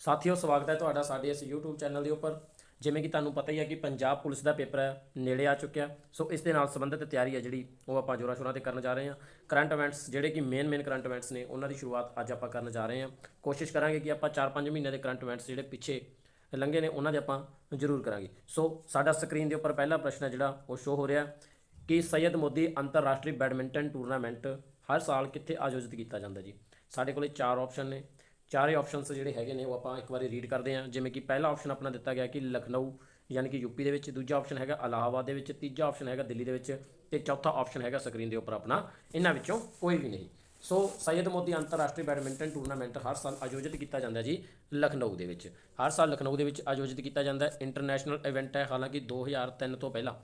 ਸਾਥੀਓ, ਸਵਾਗਤ ਹੈ ਤੁਹਾਡਾ ਸਾਡੇ ਇਸ YouTube ਚੈਨਲ ਦੇ ਉੱਪਰ। ਜਿਵੇਂ ਕਿ ਤੁਹਾਨੂੰ ਪਤਾ ਹੀ ਹੈ ਕਿ ਪੰਜਾਬ ਪੁਲਿਸ ਦਾ ਪੇਪਰ ਹੈ, ਨੇੜੇ ਆ ਚੁੱਕਿਆ। ਸੋ ਇਸ ਦੇ ਨਾਲ ਸੰਬੰਧਿਤ ਤਿਆਰੀ ਹੈ ਜਿਹੜੀ, ਉਹ ਆਪਾਂ ਜੋਰਾਂ ਸ਼ੋਰਾਂ ਤੇ ਕਰਨ ਜਾ ਰਹੇ ਹਾਂ। ਕਰੰਟ ਇਵੈਂਟਸ ਜਿਹੜੇ ਕਿ ਮੇਨ ਮੇਨ ਕਰੰਟ ਇਵੈਂਟਸ ਨੇ, ਉਹਨਾਂ ਦੀ ਸ਼ੁਰੂਆਤ ਅੱਜ ਆਪਾਂ ਕਰਨ ਜਾ ਰਹੇ ਹਾਂ। ਕੋਸ਼ਿਸ਼ ਕਰਾਂਗੇ ਕਿ ਆਪਾਂ 4-5 ਮਹੀਨਿਆਂ ਦੇ ਕਰੰਟ ਇਵੈਂਟਸ ਜਿਹੜੇ ਪਿੱਛੇ ਲੰਘੇ ਨੇ, ਉਹਨਾਂ ਦੇ ਆਪਾਂ ਜ਼ਰੂਰ ਕਰਾਂਗੇ। ਸੋ ਸਾਡਾ ਸਕਰੀਨ ਦੇ ਉੱਪਰ ਪਹਿਲਾ ਪ੍ਰਸ਼ਨ ਹੈ ਜਿਹੜਾ, ਉਹ ਸ਼ੋ ਹੋ ਰਿਹਾ ਕਿ ਸੈਯਦ ਮੋਦੀ ਅੰਤਰਰਾਸ਼ਟਰੀ ਬੈਡਮਿੰਟਨ ਟੂਰਨਾਮੈਂਟ ਹਰ ਸਾਲ ਕਿੱਥੇ ਆਯੋਜਿਤ ਕੀਤਾ ਜਾਂਦਾ ਜੀ? ਸਾਡੇ ਕੋਲੇ ਚਾਰ ਆਪਸ਼ਨ ਨੇ। ਚਾਰੇ ਆਪਸ਼ਨਸ ਜਿਹੜੇ ਹੈਗੇ ਨੇ ਉਹ ਆਪਾਂ ਇੱਕ ਵਾਰੀ ਰੀਡ ਕਰਦੇ ਹਾਂ। ਜਿਵੇਂ ਕਿ ਪਹਿਲਾ ਆਪਸ਼ਨ ਆਪਣਾ ਦਿੱਤਾ ਗਿਆ ਕਿ ਲਖਨਊ, ਯਾਨੀ ਕਿ ਯੂਪੀ ਦੇ ਵਿੱਚ। ਦੂਜਾ ਆਪਸ਼ਨ ਹੈਗਾ ਇਲਾਹਾਬਾਦ ਦੇ ਵਿੱਚ। ਤੀਜਾ ਆਪਸ਼ਨ ਹੈਗਾ ਦਿੱਲੀ ਦੇ ਵਿੱਚ। ਤੇ ਚੌਥਾ ਆਪਸ਼ਨ ਹੈਗਾ ਸਕਰੀਨ ਦੇ ਉੱਪਰ ਆਪਣਾ। ਇਹਨਾਂ ਵਿੱਚੋਂ ਕੋਈ ਵੀ ਨਹੀਂ। ਸੋ ਸੈਯਦ ਮੋਦੀ ਅੰਤਰਰਾਸ਼ਟਰੀ ਬੈਡਮਿੰਟਨ ਟੂਰਨਾਮੈਂਟ ਹਰ ਸਾਲ ਆਯੋਜਿਤ ਕੀਤਾ ਜਾਂਦਾ ਜੀ ਲਖਨਊ ਦੇ ਵਿੱਚ। ਹਰ ਸਾਲ ਲਖਨਊ ਦੇ ਵਿੱਚ ਆਯੋਜਿਤ ਕੀਤਾ ਜਾਂਦਾ। ਇੰਟਰਨੈਸ਼ਨਲ ਇਵੈਂਟ ਹੈ। ਹਾਲਾਂਕਿ 2003 ਤੋਂ ਪਹਿਲਾਂ,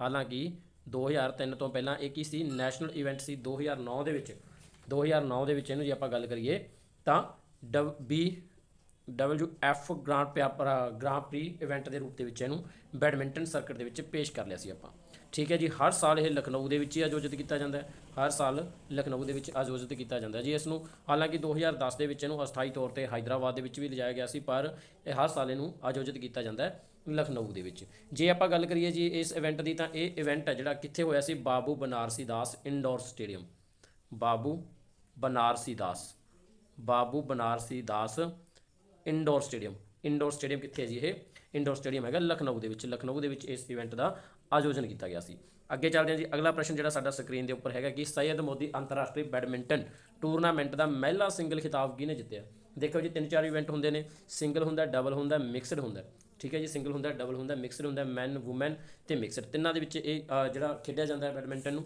ਹਾਲਾਂਕਿ 2003 ਤੋਂ ਪਹਿਲਾਂ ਇਹ ਕੀ ਸੀ? ਨੈਸ਼ਨਲ ਇਵੈਂਟ ਸੀ 2009 ਦੇ ਵਿੱਚ। 2009 ਦੇ ਵਿੱਚ ਇਹਨੂੰ ਜੇ ਆਪਾਂ ਗੱਲ ਕਰੀਏ ਤਾਂ ਡਬ ਬੀ ਡਬਲਯੂ ਐਫ ਗ੍ਰਾਂਡ ਪਿਆਪਰ ਗ੍ਰਾਂ ਪ੍ਰੀ ਇਵੈਂਟ ਦੇ ਰੂਪ ਦੇ ਵਿੱਚ ਇਹਨੂੰ ਬੈਡਮਿੰਟਨ ਸਰਕਟ ਦੇ ਵਿੱਚ ਪੇਸ਼ ਕਰ ਲਿਆ ਸੀ ਆਪਾਂ। ਠੀਕ ਹੈ ਜੀ, ਹਰ ਸਾਲ ਇਹ ਲਖਨਊ ਦੇ ਵਿੱਚ ਹੀ ਆਯੋਜਿਤ ਕੀਤਾ ਜਾਂਦਾ ਹੈ। ਹਰ ਸਾਲ ਲਖਨਊ ਦੇ ਵਿੱਚ ਆਯੋਜਿਤ ਕੀਤਾ ਜਾਂਦਾ ਜੀ, ਇਸ ਨੂੰ ਹਾਲਾਂਕਿ 2010 ਦੇ ਵਿੱਚ ਇਹਨੂੰ ਅਸਥਾਈ ਤੌਰ ਤੇ ਹਾਈਦਰਾਬਾਦ ਦੇ ਵਿੱਚ ਵੀ ਲਿਜਾਇਆ ਗਿਆ ਸੀ, ਪਰ ਇਹ ਹਰ ਸਾਲ ਇਹਨੂੰ ਆਯੋਜਿਤ ਕੀਤਾ ਜਾਂਦਾ ਹੈ ਲਖਨਊ ਦੇ ਵਿੱਚ। ਜੇ ਆਪਾਂ ਗੱਲ ਕਰੀਏ ਜੀ ਇਸ ਇਵੈਂਟ ਦੀ, ਤਾਂ ਇਹ ਇਵੈਂਟ ਹੈ ਜਿਹੜਾ ਕਿੱਥੇ ਹੋਇਆ ਸੀ? Babu Banarasi Das indoor stadium. Babu Banarasi Das Babu Banarasi Das indoor stadium indoor stadium ਕਿੱਥੇ ਹੈ ਜੀ ਇਹ? ਇਨਡੋਰ ਸਟੇਡੀਅਮ ਹੈਗਾ ਲਖਨਊ ਦੇ ਵਿੱਚ। ਲਖਨਊ ਦੇ ਵਿੱਚ ਇਸ ਇਵੈਂਟ ਦਾ ਆਯੋਜਨ ਕੀਤਾ ਗਿਆ ਸੀ। ਅੱਗੇ ਚੱਲਦੇ ਹਾਂ ਜੀ, ਅਗਲਾ ਪ੍ਰਸ਼ਨ ਜਿਹੜਾ ਸਾਡਾ ਸਕਰੀਨ ਦੇ ਉੱਪਰ ਹੈਗਾ ਕਿ ਸੈਯਦ ਮੋਦੀ ਅੰਤਰਰਾਸ਼ਟਰੀ ਬੈਡਮਿੰਟਨ ਟੂਰਨਾਮੈਂਟ ਦਾ ਮਹਿਲਾ ਸਿੰਗਲ ਖਿਤਾਬ ਕਿਹਨੇ ਜਿੱਤਿਆ? ਦੇਖੋ ਜੀ, ਤਿੰਨ ਚਾਰ ਇਵੈਂਟ ਹੁੰਦੇ ਨੇ। ਸਿੰਗਲ ਹੁੰਦਾ ਡਬਲ ਹੁੰਦਾ ਮਿਕਸਡ ਹੁੰਦਾ। ਠੀਕ ਹੈ ਜੀ ਸਿੰਗਲ ਹੁੰਦਾ ਡਬਲ ਹੁੰਦਾ ਮਿਕਸਡ ਹੁੰਦਾ ਮੈਨ ਔਮਨ ਤੇ ਮਿਕਸਡ ਤਿੰਨਾਂ ਦੇ ਵਿੱਚ ਇਹ ਜਿਹੜਾ ਖੇਡਿਆ ਜਾਂਦਾ ਹੈ ਬੈਡਮਿੰਟਨ ਨੂੰ।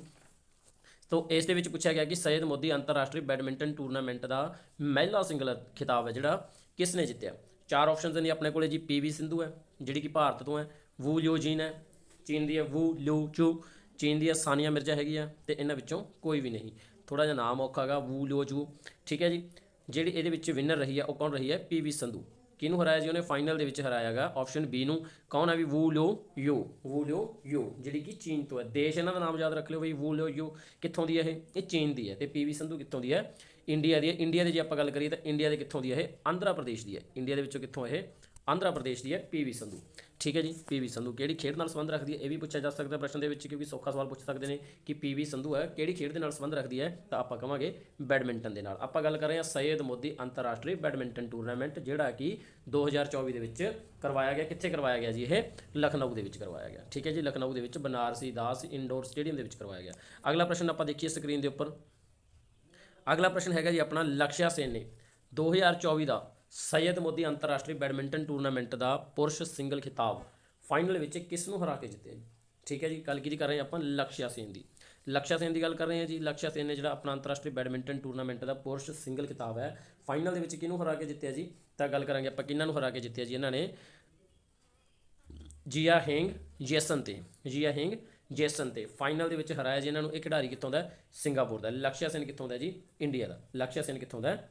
ਤੋ ਇਸ ਦੇ ਵਿੱਚ ਪੁੱਛਿਆ ਗਿਆ ਕਿ ਸੈਯਦ ਮੋਦੀ ਅੰਤਰਰਾਸ਼ਟਰੀ ਬੈਡਮਿੰਟਨ ਟੂਰਨਾਮੈਂਟ ਦਾ ਮਹਿਲਾ ਸਿੰਗਲ ਖਿਤਾਬ ਹੈ ਜਿਹੜਾ, ਕਿਸ ਨੇ ਜਿੱਤਿਆ? ਚਾਰ ਆਪਸ਼ਨਸ ਨੇ ਆਪਣੇ ਕੋਲੇ ਜੀ ਪੀਵੀ ਸਿੰਧੂ ਹੈ, ਜਿਹੜੀ ਕਿ ਭਾਰਤ ਤੋਂ ਹੈ, ਵੂ ਲਿਓ ਜੀਨ ਹੈ, ਚੀਨ ਦੀ ਹੈ ਵੂ ਲਿਓ ਚੂ, ਚੀਨ ਦੀ ਸਾਨੀਆ ਮਿਰਜ਼ਾ ਹੈਗੀ ਆ ਤੇ ਇਹਨਾਂ ਵਿੱਚੋਂ ਕੋਈ ਵੀ ਨਹੀਂ। ਥੋੜਾ ਜਿਹਾ ਨਾਮ ਔਖਾ ਹੈਗਾ, ਵੂ ਲਿਓ ਚੂ, ਠੀਕ ਹੈ ਜੀ? ਜਿਹੜੀ ਇਹਦੇ ਵਿੱਚ ਵਿਨਰ ਰਹੀ ਹੈ, ਉਹ ਕੌਣ ਰਹੀ ਹੈ? P V Sandhu. ਕਿਹਨੂੰ ਹਰਾਇਆ ਜੀ? ਉਹਨੇ ਫਾਈਨਲ ਦੇ ਵਿੱਚ ਹਰਾਇਆਗਾ। ਆਪਸ਼ਨ ਬੀ ਨੂੰ ਕੌਣ ਹੈ ਵੀ? ਵੂ ਲਿਓ ਯੂ। ਵੂ ਲਿਓ ਯੂ, ਜਿਹੜੀ ਕਿ ਚੀਨ ਤੋਂ ਹੈ। ਦੇਸ਼ ਇਹਨਾਂ ਦਾ ਨਾਮ ਯਾਦ ਰੱਖ ਲਿਓ ਬਈ, ਵੂ ਲਿਓ ਯੂ। ਕਿੱਥੋਂ ਦੀ ਹੈ ਇਹ? ਇਹ ਚੀਨ ਦੀ ਹੈ। ਤੇ ਪੀਵੀ ਸੰਧੂ ਕਿੱਥੋਂ ਦੀ ਹੈ? ਇੰਡੀਆ ਦੀ ਹੈ। ਇੰਡੀਆ ਦੀ ਜੇ ਆਪਾਂ ਗੱਲ ਕਰੀਏ ਤਾਂ ਇੰਡੀਆ ਦੇ ਕਿੱਥੋਂ ਦੀ ਹੈ ਇਹ? ਆਂਧਰਾ ਪ੍ਰਦੇਸ਼ ਦੀ ਹੈ। ਇੰਡੀਆ ਦੇ ਵਿੱਚੋਂ ਕਿੱਥੋਂ ਇਹ? ਆਂਧਰਾ ਪ੍ਰਦੇਸ਼ ਦੀ ਹੈ ਪੀਵੀ ਸੰਧੂ। ਠੀਕ ਹੈ ਜੀ ਪੀਵੀ ਸੰਧੂ। ਕਿਹੜੀ ਖੇਡ ਨਾਲ ਸੰਬੰਧ ਰੱਖਦੀ ਹੈ? ਇਹ ਵੀ ਪੁੱਛਿਆ ਜਾ ਸਕਦਾ ਪ੍ਰਸ਼ਨ ਦੇ ਵਿੱਚ, ਕਿਉਂਕਿ ਸੌਖਾ ਸਵਾਲ ਪੁੱਛ ਸਕਦੇ ਨੇ ਕਿ ਪੀਵੀ ਸੰਧੂ ਹੈ, ਕਿਹੜੀ ਖੇਡ ਦੇ ਨਾਲ ਸੰਬੰਧ ਰੱਖਦੀ ਹੈ? ਤਾਂ ਆਪਾਂ ਕਹਾਂਗੇ ਬੈਡਮਿੰਟਨ ਦੇ ਨਾਲ। ਆਪਾਂ ਗੱਲ ਕਰ ਰਹੇ ਹਾਂ ਸੈਯਦ ਮੋਦੀ ਅੰਤਰਰਾਸ਼ਟਰੀ ਬੈਡਮਿੰਟਨ ਟੂਰਨਾਮੈਂਟ, ਜਿਹੜਾ ਕਿ 2024 ਦੇ ਵਿੱਚ ਕਰਵਾਇਆ ਗਿਆ। ਕਿੱਥੇ ਕਰਵਾਇਆ ਗਿਆ ਜੀ ਇਹ? ਲਖਨਊ ਦੇ ਵਿੱਚ ਕਰਵਾਇਆ ਗਿਆ। ਠੀਕ ਹੈ ਜੀ, ਲਖਨਊ ਦੇ ਵਿੱਚ ਬਨਾਰਸੀ ਦਾਸ ਇੰਡੋਰ ਸਟੇਡੀਅਮ ਦੇ ਵਿੱਚ ਕਰਵਾਇਆ ਗਿਆ। ਅਗਲਾ ਪ੍ਰਸ਼ਨ ਆਪਾਂ ਦੇਖੀਏ ਸਕਰੀਨ ਦੇ ਉੱਪਰ। ਅਗਲਾ ਪ੍ਰਸ਼ਨ ਹੈਗਾ ਜੀ ਆਪਣਾ ਲਕਸ਼ਿਆ ਸੇਨ ਨੇ। 2024 ਦਾ ਸੈਯਦ ਮੋਦੀ ਅੰਤਰਰਾਸ਼ਟਰੀ ਬੈਡਮਿੰਟਨ ਟੂਰਨਾਮੈਂਟ ਦਾ ਪੁਰਸ਼ ਸਿੰਗਲ ਖਿਤਾਬ ਫਾਈਨਲ ਵਿੱਚ ਕਿਸ ਨੂੰ ਹਰਾ ਕੇ ਜਿੱਤਿਆ ਜੀ? ਠੀਕ ਹੈ ਜੀ, ਗੱਲ ਕੀ ਕਰ ਰਹੇ ਹਾਂ ਆਪਾਂ ਲਕਸ਼ਯਾ ਸੇਨ ਦੀ। ਲਕਸ਼ਯਾ ਸੇਨ ਦੀ ਗੱਲ ਕਰ ਰਹੇ ਹਾਂ ਜੀ। ਲਕਸ਼ਯਾ ਸੇਨ ਨੇ ਜਿਹੜਾ ਆਪਣਾ ਅੰਤਰਰਾਸ਼ਟਰੀ ਬੈਡਮਿੰਟਨ ਟੂਰਨਾਮੈਂਟ ਦਾ ਪੁਰਸ਼ ਸਿੰਗਲ ਖਿਤਾਬ ਹੈ, ਫਾਈਨਲ ਦੇ ਵਿੱਚ ਕਿਹਨੂੰ ਹਰਾ ਕੇ ਜਿੱਤਿਆ ਜੀ? ਤਾਂ ਗੱਲ ਕਰਾਂਗੇ ਆਪਾਂ ਕਿਹਨਾਂ ਨੂੰ ਹਰਾ ਕੇ ਜਿੱਤਿਆ ਜੀ? ਇਹਨਾਂ ਨੇ ਜੀਆ ਹੈਂਗ, ਜੇਸਨ ਤੇ। ਜੀਆ ਹੈਂਗ, ਜੇਸਨ ਤੇ। ਫਾਈਨਲ ਦੇ ਵਿੱਚ ਹਰਾਇਆ ਜੀ ਇਹਨਾਂ ਨੂੰ। ਇਹ ਖਿਡਾਰੀ ਕਿੱਥੋਂ ਦਾ ਸਿੰਗਾਪੁਰ ਦਾ। ਲਕਸ਼ਯਾ ਸੇਨ ਕਿੱਥੋਂ ਦਾ ਜੀ? ਇੰਡੀਆ ਦਾ। ਲਕਸ਼ਯਾ ਸੇਨ ਕਿੱਥੋਂ ਦਾ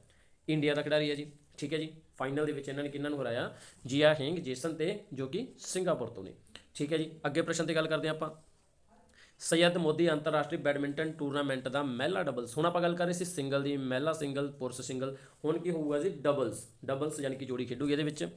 ਇੰਡੀਆ ਦਾ ਖਿਡਾਰੀ ਹੈ ਜੀ। ਠੀਕ ਹੈ ਜੀ ਫਾਈਨਲ ਦੇ ਵਿੱਚ ਇਹਨਾਂ ਨੇ ਕਿਹਨਾਂ ਨੂੰ ਹਰਾਇਆ? ਜੀਆ ਹੈਂਗ, ਜੇਸਨ ਤੇ ਜੋ ਕਿ ਸਿੰਗਾਪੁਰ ਤੋਂ ਨੇ। ਠੀਕ ਹੈ ਜੀ, ਅੱਗੇ ਪ੍ਰਸ਼ਨ ਤੇ ਗੱਲ ਕਰਦੇ ਹਾਂ ਆਪਾਂ। ਸੈਯਦ ਮੋਦੀ ਅੰਤਰਰਾਸ਼ਟਰੀ ਬੈਡਮਿੰਟਨ ਟੂਰਨਾਮੈਂਟ ਦਾ ਮਹਿਲਾ ਡਬਲਸ ਹੁਣ ਆਪਾਂ ਗੱਲ ਕਰ ਰਹੇ ਸੀ ਸਿੰਗਲ ਦੀ, ਮਹਿਲਾ ਸਿੰਗਲ, ਪੁਰਸ਼ ਸਿੰਗਲ। ਹੁਣ ਕੀ ਹੋਊਗਾ ਜੀ ਡਬਲਸ ਡਬਲਸ ਯਾਨੀ ਕਿ ਜੋੜੀ ਖੇਡੂਗੀ ਇਹਦੇ ਵਿੱਚ।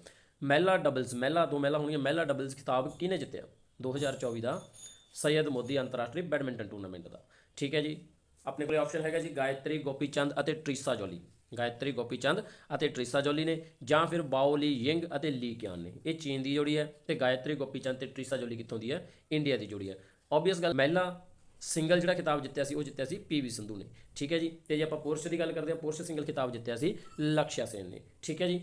ਮਹਿਲਾ ਡਬਲਸ ਮਹਿਲਾ ਦੋ ਮਹਿਲਾ ਹੋਣਗੀਆਂ। ਮਹਿਲਾ ਡਬਲਸ ਖਿਤਾਬ ਕਿਹਨੇ ਜਿੱਤਿਆ? 2024 ਦਾ ਸੈਯਦ ਮੋਦੀ ਅੰਤਰਰਾਸ਼ਟਰੀ ਬੈਡਮਿੰਟਨ ਟੂਰਨਾਮੈਂਟ ਦਾ। ਠੀਕ ਹੈ ਜੀ, ਆਪਣੇ ਕੋਲ ਆਪਸ਼ਨ ਹੈਗਾ ਜੀ, ਗਾਇਤਰੀ, ਗੋਪੀ ਚੰਦ ਅਤੇ ਟ੍ਰੀਸਾ ਜੋਲੀ। ਗਾਇਤਰੀ ਗੋਪੀਚੰਦ ਅਤੇ ਟ੍ਰਿਸਾ ਜੋਲੀ ਨੇ, ਜਾਂ ਫਿਰ ਬਾਓ ਲੀ ਯਿੰਗ ਅਤੇ ਲੀ ਕਿਆਨ ਨੇ। ਇਹ ਚੀਨ ਦੀ ਜੋੜੀ ਹੈ ਤੇ ਗਾਇਤਰੀ ਗੋਪੀਚੰਦ ਤੇ ਟ੍ਰਿਸਾ ਜੋਲੀ ਕਿੱਥੋਂ ਦੀ ਹੈ? ਇੰਡੀਆ ਦੀ ਜੋੜੀ ਹੈ। ਆਬਵੀਅਸ ਗੱਲ ਮਹਿਲਾ ਸਿੰਗਲ ਜਿਹੜਾ ਖਿਤਾਬ ਜਿੱਤਿਆ ਸੀ, ਉਹ ਜਿੱਤਿਆ ਸੀ ਪੀਵੀ ਸੰਧੂ ਨੇ। ਠੀਕ ਹੈ ਜੀ? ਤੇ ਜੇ ਆਪਾਂ ਪੁਰਸ਼ ਦੀ ਗੱਲ ਕਰਦੇ ਹਾਂ ਪੁਰਸ਼ ਸਿੰਗਲ ਖਿਤਾਬ ਜਿੱਤਿਆ ਸੀ ਲਕਸ਼ਿਆ ਸੇਨ ਨੇ। ਠੀਕ ਹੈ ਜੀ?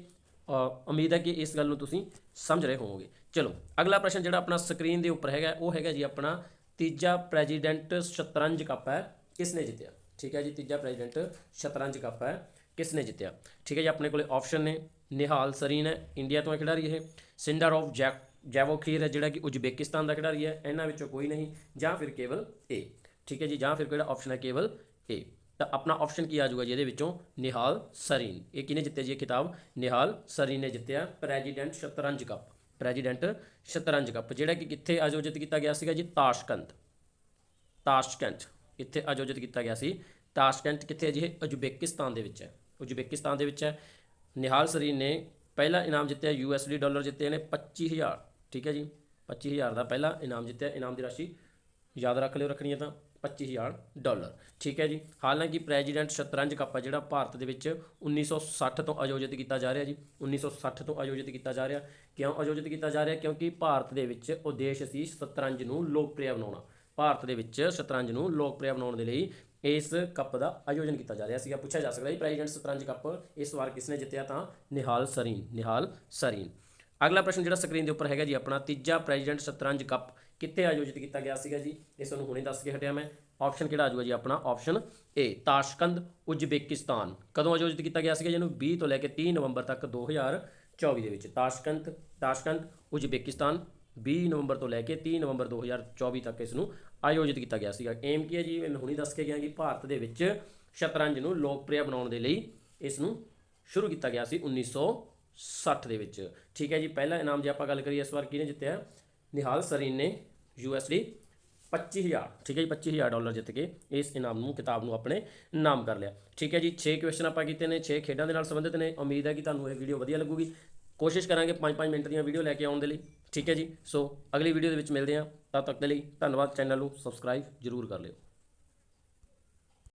ਉਮੀਦ ਹੈ ਕਿ ਇਸ ਗੱਲ ਨੂੰ ਤੁਸੀਂ ਸਮਝ ਰਹੇ ਹੋਵੋਗੇ। ਚਲੋ, ਅਗਲਾ ਪ੍ਰਸ਼ਨ ਜਿਹੜਾ ਆਪਣਾ ਸਕਰੀਨ ਦੇ ਉੱਪਰ ਹੈਗਾ, ਉਹ ਹੈਗਾ ਜੀ ਆਪਣਾ, ਤੀਜਾ ਪ੍ਰੈਜ਼ੀਡੈਂਟ ਸ਼ਤਰੰਜ ਕੱਪ ਹੈ ਕਿਸ ਨੇ ਜਿੱਤਿਆ? ਠੀਕ ਹੈ ਜੀ, ਤੀਜਾ ਪ੍ਰੈਜ਼ੀਡੈਂਟ ਸ਼ਤਰੰਜ ਕੱਪ ਹੈ। ਕਿਸ ਨੇ ਜਿੱਤਿਆ? ਠੀਕ ਹੈ ਜੀ, ਆਪਣੇ ਕੋਲੇ ਆਪਸ਼ਨ ਨੇ, ਨਿਹਾਲ ਸਰੀਨ ਹੈ ਇੰਡੀਆ ਤੋਂ ਹੈ ਖਿਡਾਰੀ ਇਹ ਸਿੰਡਰੋਵ ਜੈਕ ਜੈਵੋ ਖੀਰ ਹੈ, ਜਿਹੜਾ ਕਿ ਉਜ਼ਬੇਕਿਸਤਾਨ ਦਾ ਖਿਡਾਰੀ ਹੈ, ਇਹਨਾਂ ਵਿੱਚੋਂ ਕੋਈ ਨਹੀਂ, ਜਾਂ ਫਿਰ ਕੇਵਲ ਏ ਠੀਕ ਹੈ ਜੀ, ਜਾਂ ਫਿਰ ਕਿਹੜਾ ਆਪਸ਼ਨ ਹੈ, ਕੇਵਲ ਏ ਤਾਂ ਆਪਣਾ ਆਪਸ਼ਨ ਕੀ ਆ ਜਾਊਗਾ ਜੀ, ਇਹਦੇ ਵਿੱਚੋਂ ਨਿਹਾਲ ਸਰੀਨ, ਇਹ ਕਿਹਨੇ ਜਿੱਤਿਆ ਜੀ ਇਹ ਖਿਤਾਬ? ਨਿਹਾਲ ਸਰੀਨ ਨੇ ਜਿੱਤਿਆ ਪ੍ਰੈਜ਼ੀਡੈਂਟ ਸ਼ਤਰੰਜ ਕੱਪ ਪ੍ਰੈਜ਼ੀਡੈਂਟ ਸ਼ਤਰੰਜ ਕੱਪ ਜਿਹੜਾ ਕਿ ਕਿੱਥੇ ਆਯੋਜਿਤ ਕੀਤਾ ਗਿਆ ਸੀਗਾ ਜੀ, ਤਾਸ਼ਕੰਦ ਤਾਸ਼ਕੰਦ ਇੱਥੇ ਆਯੋਜਿਤ ਕੀਤਾ ਗਿਆ ਸੀ, ਤਾਸ਼ਕੰਦ ਕਿੱਥੇ ਹੈ ਜੀ, ਇਹ ਉਜ਼ਬੇਕਿਸਤਾਨ ਦੇ ਵਿੱਚ ਹੈ। ਉਜ਼ਬੇਕਿਸਤਾਨ ਦੇ ਵਿੱਚ ਹੈ। ਨਿਹਾਲ ਸਰੀਨ ਨੇ ਪਹਿਲਾ ਇਨਾਮ ਜਿੱਤਿਆ USD ਡਾਲਰ ਜਿੱਤੇ ਨੇ 25000 ਠੀਕ ਹੈ ਜੀ? 25000 ਦਾ ਪਹਿਲਾ ਇਨਾਮ ਜਿੱਤਿਆ, ਇਨਾਮ ਦੀ ਰਾਸ਼ੀ ਯਾਦ ਰੱਖ ਲਿਓ ਰੱਖਣੀ ਹੈ ਤਾਂ 25000 ਡਾਲਰ, ਠੀਕ ਹੈ ਜੀ? ਹਾਲਾਂਕਿ ਪ੍ਰੈਜ਼ੀਡੈਂਟ ਸ਼ਤਰੰਜ ਕੱਪ ਹੈ, ਜਿਹੜਾ ਭਾਰਤ ਦੇ ਵਿੱਚ 1960 ਤੋਂ ਆਯੋਜਿਤ ਕੀਤਾ ਜਾ ਰਿਹਾ ਜੀ। 1960 ਤੋਂ ਆਯੋਜਿਤ ਕੀਤਾ ਜਾ ਰਿਹਾ। ਕਿਉਂ ਆਯੋਜਿਤ ਕੀਤਾ ਜਾ ਰਿਹਾ? ਕਿਉਂਕਿ ਭਾਰਤ ਦੇ ਵਿੱਚ ਉਦੇਸ਼ ਸੀ ਸ਼ਤਰੰਜ ਨੂੰ ਲੋਕਪ੍ਰਿਯ ਬਣਾਉਣਾ। ਭਾਰਤ ਦੇ ਵਿੱਚ ਸ਼ਤਰੰਜ ਨੂੰ ਲੋਕਪ੍ਰਿਯ ਬਣਾਉਣ ਦੇ ਲਈ ਇਸ ਕੱਪ ਦਾ ਆਯੋਜਨ ਕੀਤਾ ਜਾ ਰਿਹਾ ਸੀਗਾ। ਪੁੱਛਿਆ ਜਾ ਸਕਦਾ ਜੀ ਪ੍ਰੈਜ਼ੀਡੈਂਟ ਸ਼ਤਰੰਜ ਕੱਪ, ਇਸ ਵਾਰ ਕਿਸਨੇ ਜਿੱਤਿਆ ਤਾਂ ਨਿਹਾਲ ਸਰੀਨ ਨਿਹਾਲ ਸਰੀਨ। ਅਗਲਾ ਪ੍ਰਸ਼ਨ ਜਿਹੜਾ ਸਕਰੀਨ ਦੇ ਉੱਪਰ ਹੈਗਾ ਜੀ, ਆਪਣਾ ਤੀਜਾ ਪ੍ਰੈਜ਼ੀਡੈਂਟ ਸ਼ਤਰੰਜ ਕੱਪ ਕਿੱਥੇ ਆਯੋਜਿਤ ਕੀਤਾ ਗਿਆ ਸੀਗਾ ਜੀ? ਇਸ ਨੂੰ ਹੁਣੇ ਦੱਸ ਕੇ ਹਟਿਆ ਮੈਂ। ਆਪਸ਼ਨ ਕਿਹੜਾ ਆ ਜਾਊਗਾ ਜੀ ਆਪਣਾ? Option A Tashkent, Uzbekistan. ਕਦੋਂ ਆਯੋਜਿਤ ਕੀਤਾ ਗਿਆ ਸੀਗਾ ਜਿਹਨੂੰ 20 ਤੋਂ ਲੈ ਕੇ 30 ਨਵੰਬਰ ਤੱਕ 2024 ਦੇ ਵਿੱਚ। ਤਾਸ਼ਕੰਦ ਤਾਸ਼ਕੰਦ, ਉਜ਼ਬੇਕਿਸਤਾਨ 20 ਨਵੰਬਰ ਤੋਂ ਲੈ ਕੇ 30 ਨਵੰਬਰ 2024 ਤੱਕ ਇਸ ਨੂੰ ਆਯੋਜਿਤ ਕੀਤਾ ਗਿਆ ਸੀਗਾ। ਏਮ ਕੀ ਹੈ ਜੀ? ਮੈਂ ਹੁਣੀ ਦੱਸ ਕੇ ਗਿਆ ਕਿ ਭਾਰਤ ਦੇ ਵਿੱਚ ਸ਼ਤਰੰਜ ਨੂੰ ਲੋਕਪ੍ਰਿਯ ਬਣਾਉਣ ਦੇ ਲਈ ਇਸ ਨੂੰ ਸ਼ੁਰੂ ਕੀਤਾ ਗਿਆ ਸੀ 1960 ਦੇ ਵਿੱਚ। ਠੀਕ ਹੈ ਜੀ, ਪਹਿਲਾ ਇਨਾਮ ਜੇ ਆਪਾਂ ਗੱਲ ਕਰੀਏ, ਇਸ ਵਾਰ ਕਿਹਨੇ ਜਿੱਤਿਆ? ਨਿਹਾਲ ਸਰੀਨ ਨੇ USD 25000 ਠੀਕ ਹੈ ਜੀ 25000 ਡਾਲਰ ਜਿੱਤ ਕੇ ਇਸ ਇਨਾਮ ਨੂੰ, ਕਿਤਾਬ ਨੂੰ ਆਪਣੇ ਨਾਮ ਕਰ ਲਿਆ। ਠੀਕ ਹੈ ਜੀ 6 ਕੁਐਸਚਨ ਆਪਾਂ ਕੀਤੇ ਨੇ 6 ਖੇਡਾਂ ਦੇ ਨਾਲ ਸੰਬੰਧਿਤ ਨੇ। ਉਮੀਦ ਹੈ ਕਿ ਤੁਹਾਨੂੰ ਇਹ ਵੀਡੀਓ ਵਧੀਆ ਲੱਗੂਗੀ। ਕੋਸ਼ਿਸ਼ ਕਰਾਂਗੇ 5-5 ਮਿੰਟ ਦੀਆਂ ਵੀਡੀਓ ਲੈ ਕੇ ਆਉਣ ਦੇ ਲਈ। ਠੀਕ ਹੈ ਜੀ ਸੋ ਅਗਲੀ ਵੀਡੀਓ ਦੇ ਵਿੱਚ ਮਿਲਦੇ ਹਾਂ। ਤਦ ਤੱਕ ਦੇ ਲਈ ਧੰਨਵਾਦ। ਚੈਨਲ ਨੂੰ ਸਬਸਕ੍ਰਾਈਬ ਜ਼ਰੂਰ ਕਰ ਲਿਓ।